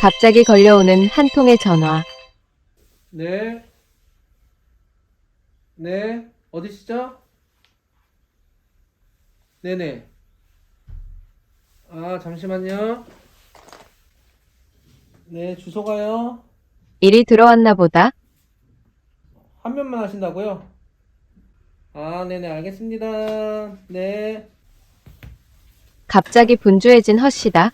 갑자기 걸려오는 한 통의 전화. 네. 네. 어디시죠? 네네. 아, 잠시만요. 네, 주소가요. 일이 들어왔나 보다. 한 면만 하신다고요? 아, 네네, 알겠습니다. 네. 갑자기 분주해진 허 씨다.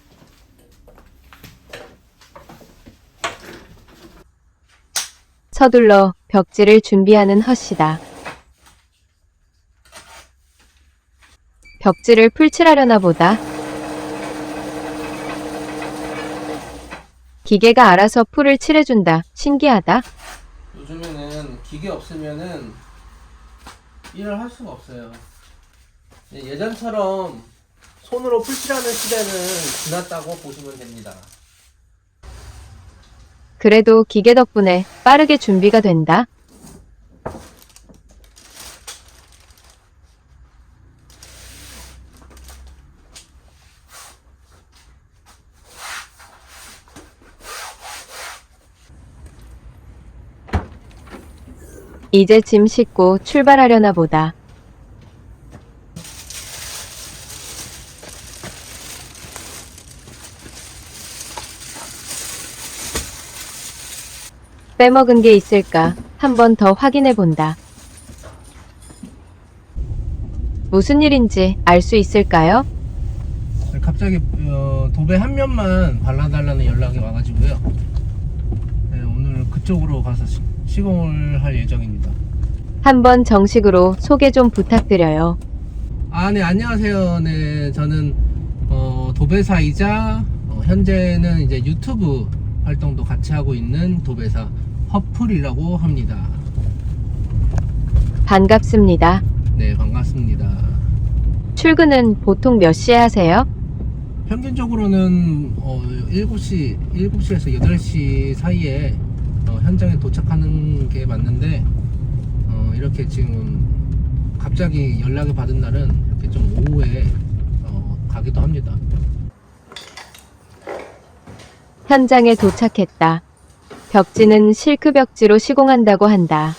서둘러 벽지를 준비하는 허씨다. 벽지를 풀칠하려나 보다. 기계가 알아서 풀을 칠해준다. 신기하다. 요즘에는 기계 없으면은 일을 할 수가 없어요. 예, 예전처럼 손으로 풀칠하는 시대는 지났다고 보시면 됩니다. 그래도 기계 덕분에 빠르게 준비가 된다. 이제 짐 싣고 출발하려나 보다. 빼먹은 게 있을까 한 번 더 확인해 본다. 무슨 일인지 알 수 있을까요? 갑자기 어, 도배 한 면만 발라달라는 연락이 와가지고요. 네, 오늘 그쪽으로 가서 시, 시공을 할 예정입니다. 한 번 정식으로 소개 좀 부탁드려요. 아, 네, 안녕하세요. 네, 저는 어, 도배사이자 어, 현재는 이제 유튜브 활동도 같이 하고 있는 도배사 허플이라고 합니다. 반갑습니다. 네, 반갑습니다. 출근은 보통 몇 시에 하세요? 평균적으로는 어, 7시, 7시에서 8시 사이에 어, 현장에 도착하는 게 맞는데 어, 이렇게 지금 갑자기 연락을 받은 날은 이렇게 좀 오후에 어, 가기도 합니다. 현장에 도착했다. 벽지는 실크 벽지로 시공한다고 한다.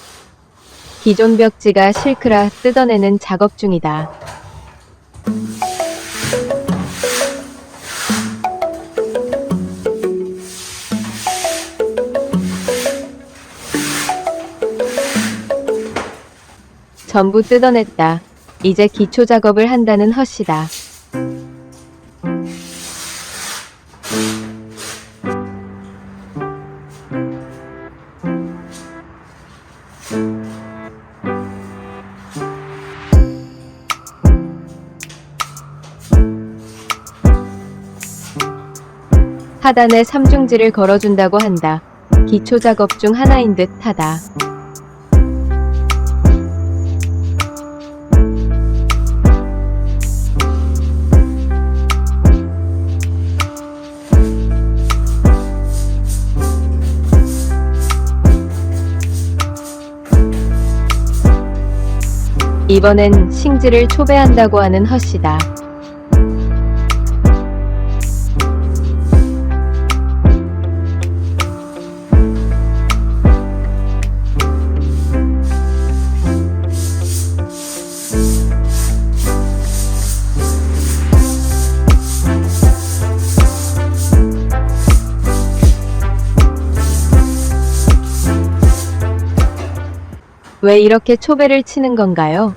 기존 벽지가 실크라 뜯어내는 작업 중이다. 전부 뜯어냈다. 이제 기초 작업을 한다는 허씨다. 하단에 삼중지를 걸어준다고 한다. 기초 작업 중 하나인 듯 하다. 이번엔 싱지를 초배한다고 하는 허씨다. 왜 이렇게 초배를 치는 건가요?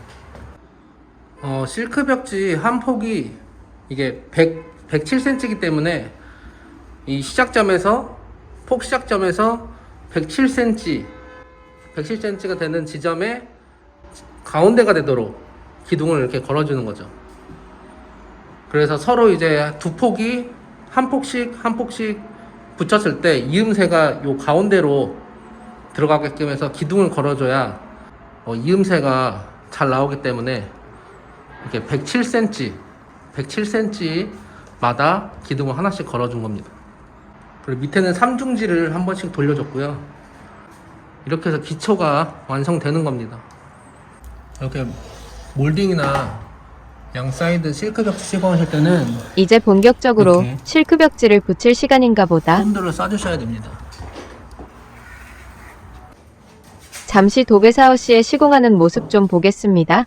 어, 실크 벽지 한 폭이 이게 100, 107cm이기 때문에 이 시작점에서 폭 시작점에서 107cm 107cm가 되는 지점에 가운데가 되도록 기둥을 이렇게 걸어주는 거죠. 그래서 서로 이제 두 폭이 한 폭씩 한 폭씩 붙였을 때 이음새가 요 가운데로 들어가게끔 해서 기둥을 걸어줘야 어, 이음새가 잘 나오기 때문에 이렇게 107cm, 107cm마다 기둥을 하나씩 걸어준 겁니다. 그리고 밑에는 삼중지를 한 번씩 돌려줬고요. 이렇게 해서 기초가 완성되는 겁니다. 이렇게 몰딩이나 양 사이드 실크 벽지 시공하실 때는 이제 본격적으로. 실크 벽지를 붙일 시간인가 보다. 본드를 싸주셔야 됩니다. 잠시 도배사오 씨의 시공하는 모습 좀 보겠습니다.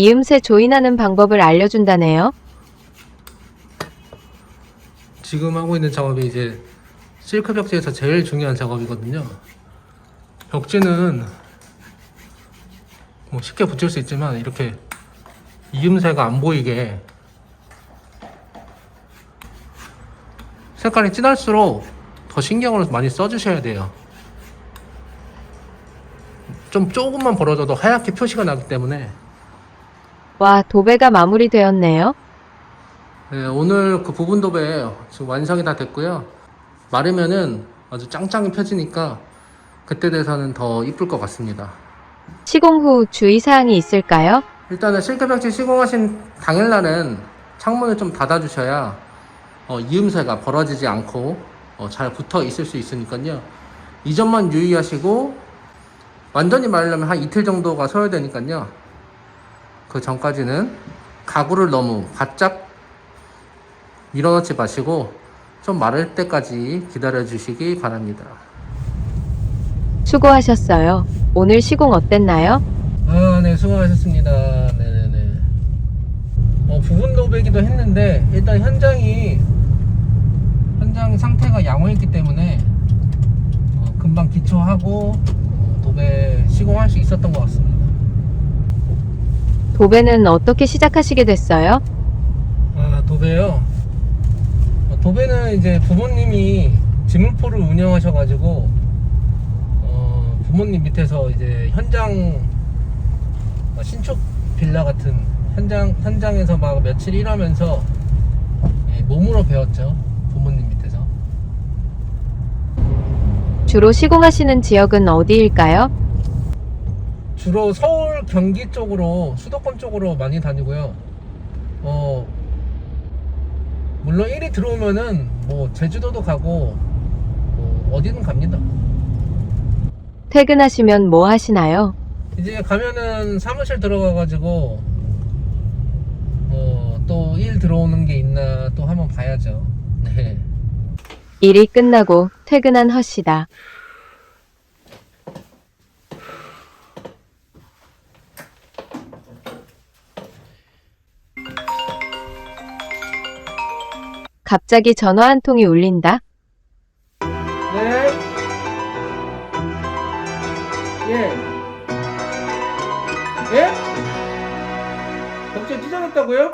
이음새 조인하는 방법을 알려준다네요. 지금 하고 있는 작업이 이제 실크 벽지에서 제일 중요한 작업이거든요. 벽지는 뭐 쉽게 붙일 수 있지만 이렇게 이음새가 안 보이게 색깔이 진할수록 더 신경을 많이 써주셔야 돼요. 좀 조금만 벌어져도 하얗게 표시가 나기 때문에 와, 도배가 마무리되었네요. 네, 오늘 그 부분 도배 지금 완성이 다 됐고요. 마르면은 아주 짱짱이 펴지니까 그때 돼서는 더 이쁠 것 같습니다. 시공 후 주의사항이 있을까요? 일단은 실크벽지 시공하신 당일날은 창문을 좀 닫아주셔야 어, 이음새가 벌어지지 않고 어, 잘 붙어 있을 수 있으니까요. 이 점만 유의하시고 완전히 마르려면 한 이틀 정도가 소요되니까요. 그 전까지는 가구를 너무 바짝 밀어넣지 마시고 좀 마를 때까지 기다려 주시기 바랍니다. 수고하셨어요. 오늘 시공 어땠나요? 아, 네, 수고하셨습니다. 네네네. 어, 부분 도배기도 했는데, 일단 현장이, 현장 상태가 양호했기 때문에, 어, 금방 기초하고, 어, 도배 시공할 수 있었던 것 같습니다. 도배는 어떻게 시작하시게 됐어요? 아, 도배요? 어, 도배는 이제 부모님이 지문포를 운영하셔가지고, 어, 부모님 밑에서 이제 현장, 어, 신축 빌라 같은 현장, 현장에서 막 며칠 일하면서 예, 몸으로 배웠죠. 부모님 밑에서. 주로 시공하시는 지역은 어디일까요? 주로 서울, 경기 쪽으로, 수도권 쪽으로 많이 다니고요. 어, 물론 일이 들어오면은 뭐 제주도도 가고, 뭐 어디든 갑니다. 퇴근하시면 뭐 하시나요? 이제 가면은 사무실 들어가가지고 어, 또 일 들어오는 게 있나 또 한번 봐야죠. 네. 일이 끝나고 퇴근한 허씨다. 갑자기 전화 한 통이 울린다. 네. 예. 예? 벽지 찢어졌다고요?